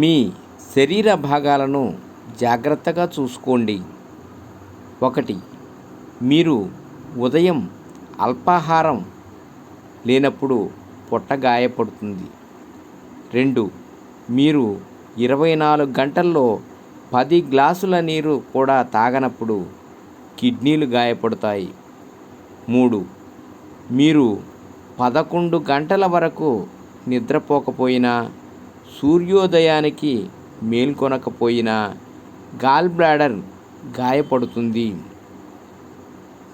మీ శరీర భాగాలను జాగ్రత్తగా చూసుకోండి. ఒకటి మీరు ఉదయం అల్పాహారం లేనప్పుడు పొట్ట గాయపడుతుంది. రెండు మీరు ఇరవై నాలుగు గంటల్లో పది గ్లాసుల నీరు కూడా తాగనప్పుడు కిడ్నీలు గాయపడతాయి. మూడు మీరు పదకొండు గంటల వరకు నిద్రపోకపోయినా సూర్యోదయానికి మేల్కొనకపోయినా గాల్ బ్లాడర్ గాయపడుతుంది.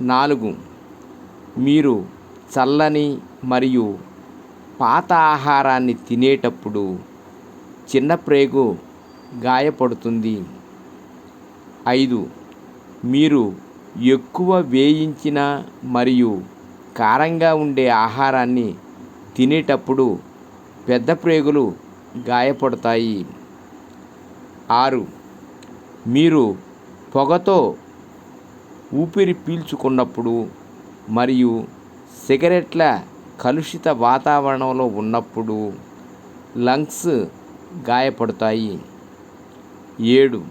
నాలుగు. మీరు చల్లని మరియు పాత ఆహారాన్ని తినేటప్పుడు చిన్న ప్రేగు గాయపడుతుంది. ఐదు. మీరు ఎక్కువ వేయించిన మరియు కారంగా ఉండే ఆహారాన్ని తినేటప్పుడు పెద్ద ప్రేగులు గాయపడతాయి. ఆరు. మీరు పొగతో ఊపిరి పీల్చుకున్నప్పుడు మరియు సిగరెట్ల కలుషిత వాతావరణంలో ఉన్నప్పుడు లంగ్స్ గాయపడతాయి. ఏడు.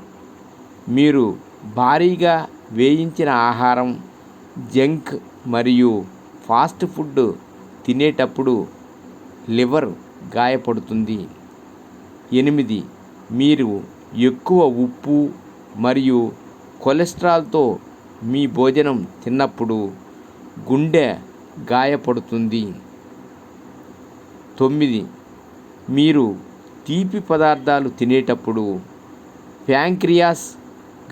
మీరు భారీగా వేయించిన ఆహారం జంక్ మరియు ఫాస్ట్ ఫుడ్ తినేటప్పుడు లివర్ గాయపడుతుంది. ఎనిమిది. మీరు ఎక్కువ ఉప్పు మరియు కొలెస్ట్రాల్తో మీ భోజనం తిన్నప్పుడు గుండె గాయపడుతుంది. తొమ్మిది. మీరు తీపి పదార్థాలు తినేటప్పుడు ప్యాంక్రియాస్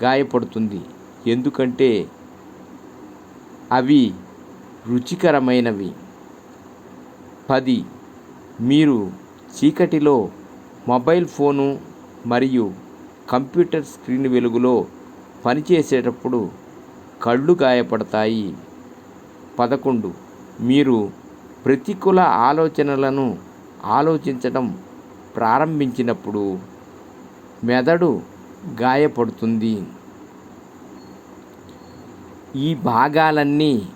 గాయపడుతుంది. ఎందుకంటే అవి రుచికరమైనవి. పది. మీరు చీకటిలో మొబైల్ ఫోను మరియు కంప్యూటర్ స్క్రీన్ వెలుగులో పనిచేసేటప్పుడు కళ్ళు గాయపడతాయి. పదకొండు. మీరు ప్రతికూల ఆలోచనలను ఆలోచించడం ప్రారంభించినప్పుడు మెదడు గాయపడుతుంది. ఈ భాగాలన్నీ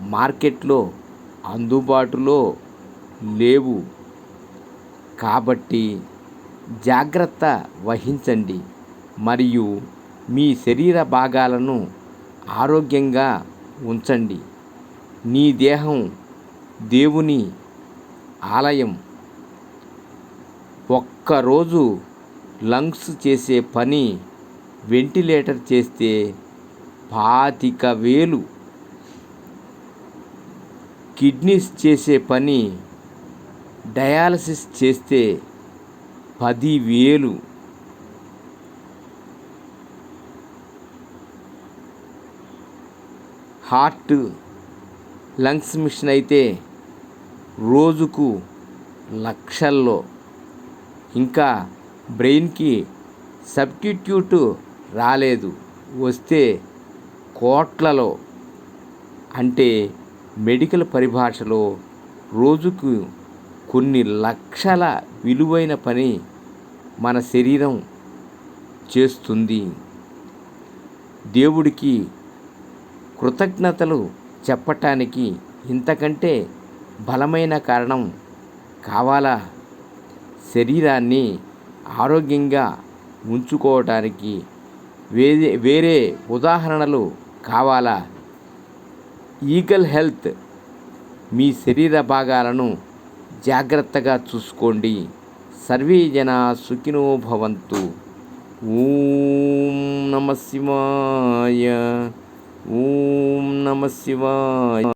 మార్కెట్లో అందుబాటులో లేవు. కాబట్టి జాగ్రత్త వహించండి మరియు మీ శరీర భాగాలను ఆరోగ్యంగా ఉంచండి. నీ దేహం దేవుని ఆలయం. ఒక్కరోజు లంగ్స్ చేసే పని వెంటిలేటర్ చేస్తే పాతిక వేలు. కిడ్నీస్ చేసే పని డయాలసిస్ చేస్తే పదివేలు. హార్ట్ లంగ్స్ మిషన్ అయితే రోజుకు లక్షల్లో. ఇంకా బ్రెయిన్కి సబ్స్టిట్యూట్ రాలేదు. వస్తే కోట్లలో. అంటే మెడికల్ పరిభాషలో రోజుకు కొన్ని లక్షల విలువైన పని మన శరీరం చేస్తుంది. దేవుడికి కృతజ్ఞతలు చెప్పటానికి ఇంతకంటే బలమైన కారణం కావాలా? శరీరాన్ని ఆరోగ్యంగా ఉంచుకోవటానికి వేరే వేరే ఉదాహరణలు కావాలా? ఈగల్ హెల్త్ మీ శరీర భాగాలను జాగ్రత్తగా చూసుకోండి. సర్వే జన సుఖినో భవంతు. ఓం నమ శివాయ. ఓం నమ శివాయ.